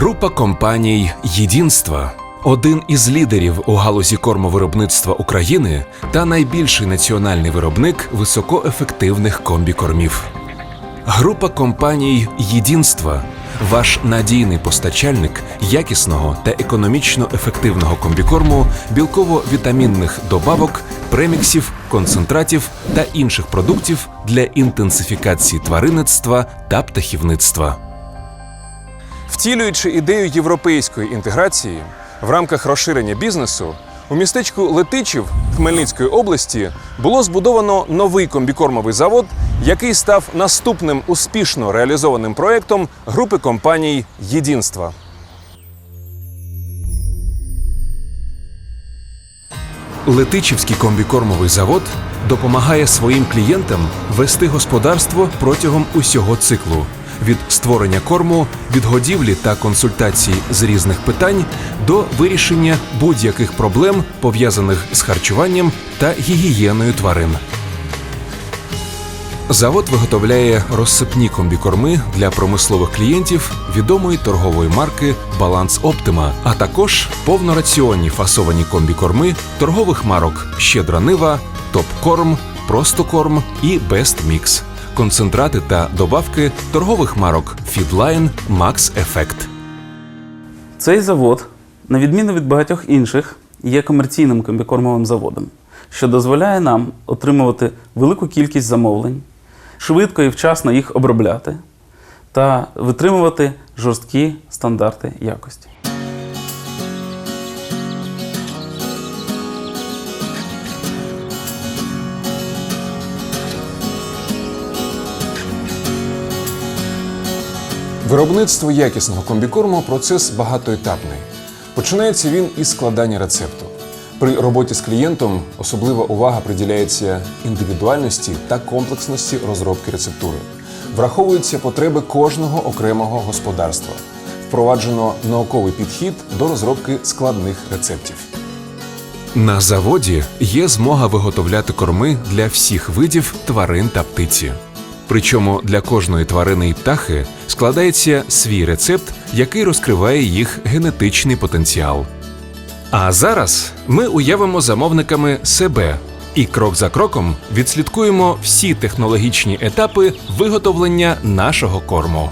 Група компаній Єдинство один із лідерів у галузі кормовиробництва України та найбільший національний виробник високоефективних комбікормів. Група компаній Єдинство ваш надійний постачальник якісного та економічно ефективного комбікорму, білково-вітамінних добавок, преміксів, концентратів та інших продуктів для інтенсифікації тваринництва та птахівництва. Втілюючи ідею європейської інтеграції в рамках розширення бізнесу, у містечку Летичів Хмельницької області було збудовано новий комбікормовий завод, який став наступним успішно реалізованим проєктом групи компаній Єдинства. Летичівський комбікормовий завод допомагає своїм клієнтам вести господарство протягом усього циклу від створення корму, відгодівлі та консультацій з різних питань до вирішення будь-яких проблем пов'язаних з харчуванням та гігієною тварин. Завод виготовляє розсипні комбікорми для промислових клієнтів відомої торгової марки Баланс Оптима, а також повнораціонні фасовані комбікорми торгових марок Щедра Нива, Топкорм, Простокорм і Бест Мікс, концентрати та добавки торгових марок Фідлайн, Макс Ефект. Цей завод, на відміну від багатьох інших, є комерційним комбікормовим заводом, що дозволяє нам отримувати велику кількість замовлень, швидко і вчасно їх обробляти та витримувати жорсткі стандарти якості. Виробництво якісного комбікорму процес багатоетапний. Починається він із складання рецепту. При роботі з клієнтом особлива увага приділяється індивідуальності та комплексності розробки рецептури. Враховуються потреби кожного окремого господарства. Впроваджено науковий підхід до розробки складних рецептів. На заводі є змога виготовляти корми для всіх видів тварин та птиці. Причому для кожної тварини і птахи складається свій рецепт, який розкриває їх генетичний потенціал. А зараз ми уявимо замовниками себе і крок за кроком відслідкуємо всі технологічні етапи виготовлення нашого корму.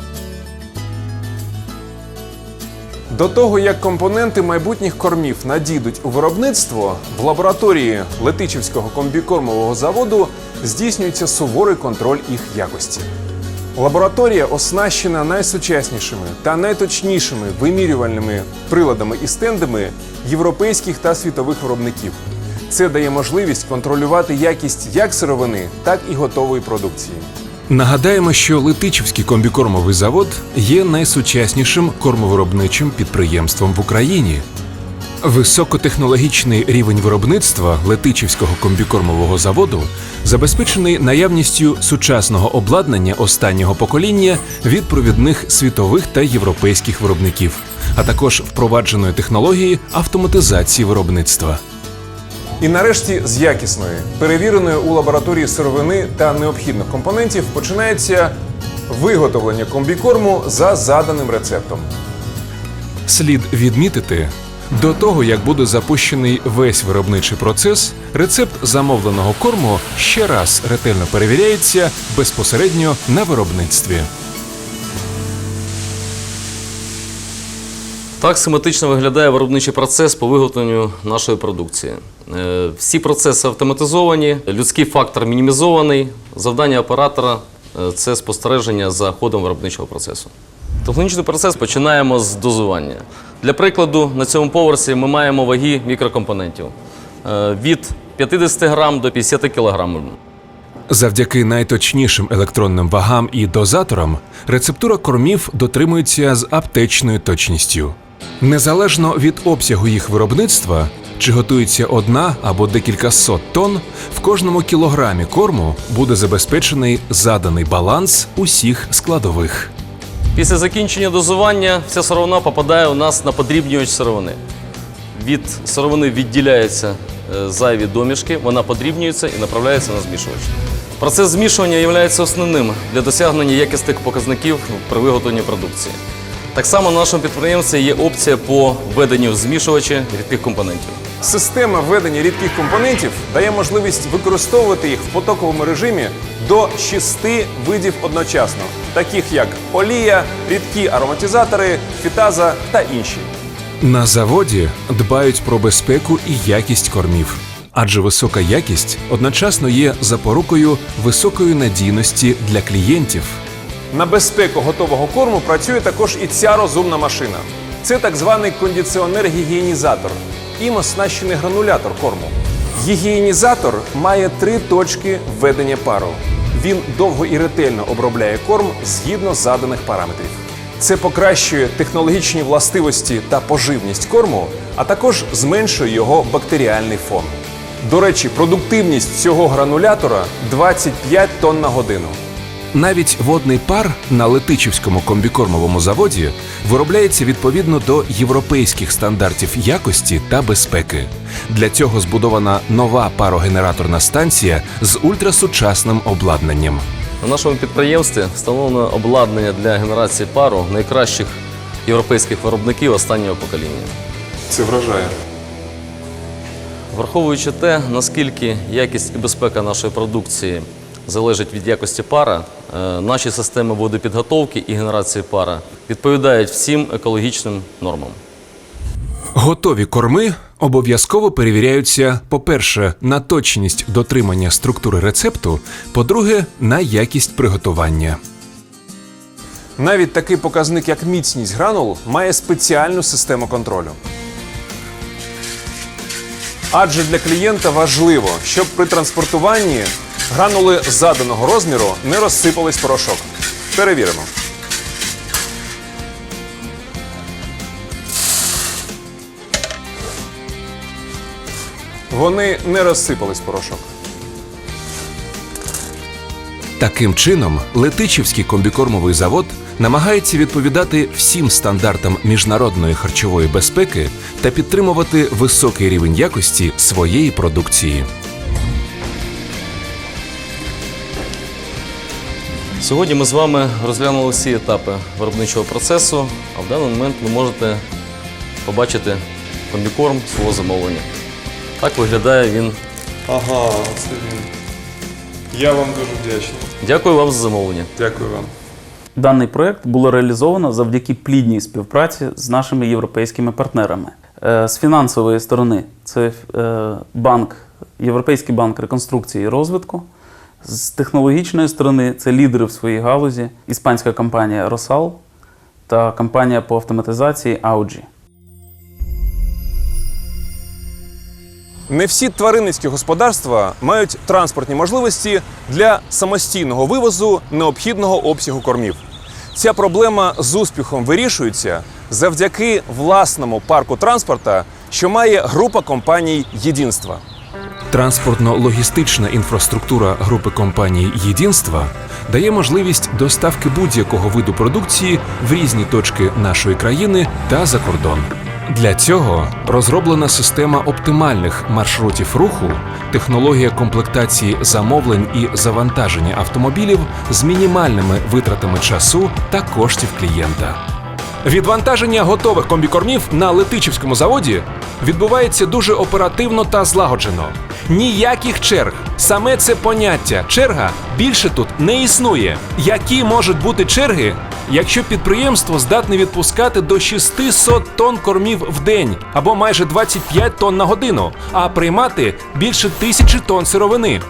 До того, як компоненти майбутніх кормів надійдуть у виробництво, в лабораторії Летичівського комбікормового заводу здійснюється суворий контроль їх якості. Лабораторія оснащена найсучаснішими та найточнішими вимірювальними приладами і стендами європейських та світових виробників. Це дає можливість контролювати якість як сировини, так і готової продукції. Нагадаємо, що Летичівський комбікормовий завод є найсучаснішим кормовиробничим підприємством в Україні. Високотехнологічний рівень виробництва Летичівського комбікормового заводу забезпечений наявністю сучасного обладнання останнього покоління від провідних світових та європейських виробників, а також впровадженої технології автоматизації виробництва. І нарешті з якісної, перевіреної у лабораторії сировини та необхідних компонентів починається виготовлення комбікорму за заданим рецептом. Слід відмітити, до того як буде запущений весь виробничий процес, рецепт замовленого корму ще раз ретельно перевіряється безпосередньо на виробництві. Так схематично виглядає виробничий процес по виготовленню нашої продукції. Е, Всі процеси автоматизовані, людський фактор мінімізований. Завдання оператора е, це спостереження за ходом виробничого процесу. Технологічний процес починаємо з дозування. Для прикладу, на цьому поверсі ми маємо ваги мікрокомпонентів е, від 50 грам до 50 кілограмів. Завдяки найточнішим електронним вагам і дозаторам рецептура кормів дотримується з аптечною точністю. Незалежно від обсягу їх виробництва, чи готується одна або декілька сот тонн, в кожному кілограмі корму буде забезпечений заданий баланс усіх складових. Після закінчення дозування вся сировина попадає у нас на подрібнювач сировини. Від сировини відділяються е, зайві домішки, вона подрібнюється і направляється на змішувач. Процес змішування є основним для досягнення якісних показників при виготовленні продукції. Так само на нашому підприємстві є опція по введенню в змішувачі рідких компонентів. Система введення рідких компонентів дає можливість використовувати їх в потоковому режимі до шести видів одночасно, таких як олія, рідкі ароматизатори, фітаза та інші. На заводі дбають про безпеку і якість кормів, адже висока якість одночасно є запорукою високої надійності для клієнтів. На безпеку готового корму працює також і ця розумна машина. Це так званий кондиціонер-гігієнізатор і оснащений гранулятор корму. Гігієнізатор має три точки введення пару. Він довго і ретельно обробляє корм згідно заданих параметрів. Це покращує технологічні властивості та поживність корму, а також зменшує його бактеріальний фон. До речі, продуктивність цього гранулятора 25 тонн на годину. Навіть водний пар на Летичівському комбікормовому заводі виробляється відповідно до європейських стандартів якості та безпеки. Для цього збудована нова парогенераторна станція з ультрасучасним обладнанням. На нашому підприємстві встановлено обладнання для генерації пару найкращих європейських виробників останнього покоління. Це вражає. Враховуючи те, наскільки якість і безпека нашої продукції залежить від якості пара, е, наші системи водопідготовки і генерації пара відповідають всім екологічним нормам. Готові корми обов'язково перевіряються, по-перше, на точність дотримання структури рецепту, по-друге, на якість приготування. Навіть такий показник, як міцність гранул, має спеціальну систему контролю. Адже для клієнта важливо, щоб при транспортуванні гранули заданого розміру не розсипались порошок. Перевіримо. Вони не розсипались порошок. Таким чином, Летичівський комбікормовий завод намагається відповідати всім стандартам міжнародної харчової безпеки та підтримувати високий рівень якості своєї продукції. Сьогодні ми з вами розглянули всі етапи виробничого процесу, а в даний момент ви можете побачити комбікорм свого замовлення. Так виглядає він. Ага, це він. Я вам дуже вдячний. Дякую вам за замовлення. Дякую вам. Даний проект було реалізовано завдяки плідній співпраці з нашими європейськими партнерами. Е, З фінансової сторони це е, банк, Європейський банк реконструкції і розвитку. З технологічної сторони це лідери в своїй галузі, іспанська компанія Rosal та компанія по автоматизації Augi. Не всі тваринницькі господарства мають транспортні можливості для самостійного вивозу необхідного обсягу кормів. Ця проблема з успіхом вирішується завдяки власному парку транспорта, що має група компаній Єдинства. Транспортно-логістична інфраструктура групи компаній Єдинства дає можливість доставки будь-якого виду продукції в різні точки нашої країни та за кордон. Для цього розроблена система оптимальних маршрутів руху, технологія комплектації замовлень і завантаження автомобілів з мінімальними витратами часу та коштів клієнта. Відвантаження готових комбікормів на Летичівському заводі відбувається дуже оперативно та злагоджено. Ніяких черг. Саме це поняття черга більше тут не існує. Які можуть бути черги, якщо підприємство здатне відпускати до 600 тонн кормів в день або майже 25 тонн на годину, а приймати більше тисячі тонн сировини?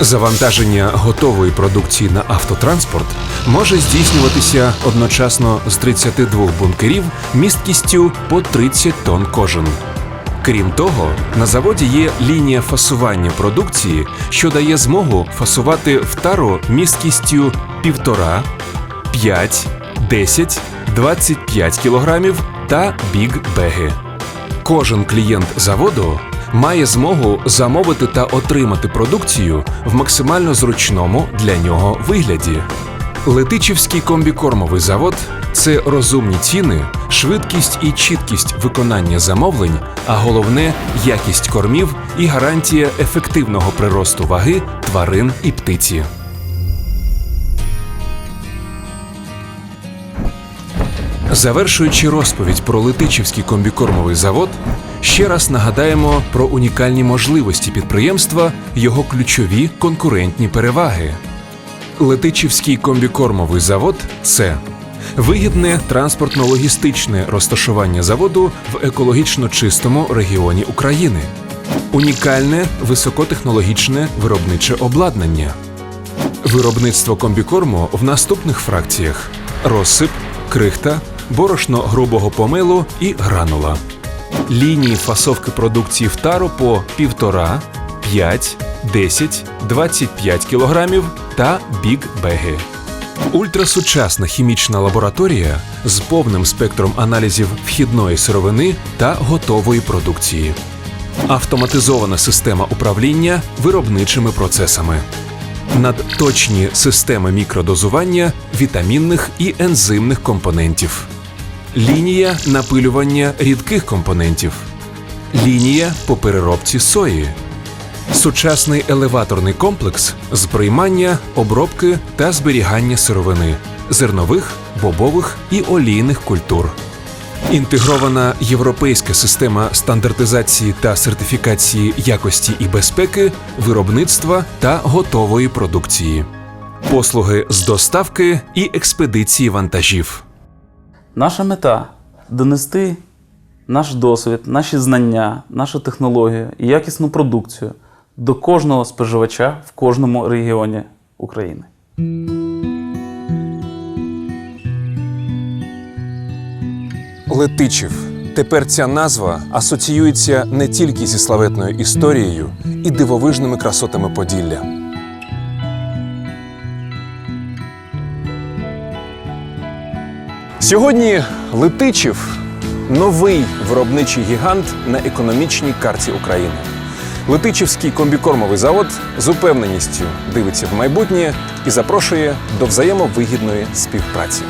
Завантаження готової продукції на автотранспорт може здійснюватися одночасно з 32 бункерів місткістю по 30 тонн кожен. Крім того, на заводі є лінія фасування продукції, що дає змогу фасувати в тару місткістю 1,5, 5, 10, 25 кілограмів та біг-беги. Кожен клієнт заводу має змогу замовити та отримати продукцію в максимально зручному для нього вигляді. Летичівський комбікормовий завод це розумні ціни, швидкість і чіткість виконання замовлень, а головне якість кормів і гарантія ефективного приросту ваги тварин і птиці. Завершуючи розповідь про Летичівський комбікормовий завод, ще раз нагадаємо про унікальні можливості підприємства, його ключові конкурентні переваги. Летичівський комбікормовий завод це вигідне транспортно-логістичне розташування заводу в екологічно чистому регіоні України, унікальне високотехнологічне виробниче обладнання, виробництво комбікорму в наступних фракціях: розсип, крихта, борошно грубого помилу і гранула. Лінії фасовки продукції в тару по 1,5, 5, 10, 25 кг та бік-беги. Ультрасучасна хімічна лабораторія з повним спектром аналізів вхідної сировини та готової продукції. Автоматизована система управління виробничими процесами. Надточні системи мікродозування вітамінних і ензимних компонентів. Лінія напилювання рідких компонентів. Лінія по переробці сої. Сучасний елеваторний комплекс з приймання, обробки та зберігання сировини зернових, бобових і олійних культур. Інтегрована європейська система стандартизації та сертифікації якості і безпеки, виробництва та готової продукції. Послуги з доставки і експедиції вантажів. Наша мета донести наш досвід, наші знання, нашу технологію і якісну продукцію до кожного споживача в кожному регіоні України. Летичів. Тепер ця назва асоціюється не тільки зі славетною історією і дивовижними красотами Поділля. Сьогодні Летичів новий виробничий гігант на економічній карті України. Летичівський комбікормовий завод з упевненістю дивиться в майбутнє і запрошує до взаємовигідної співпраці.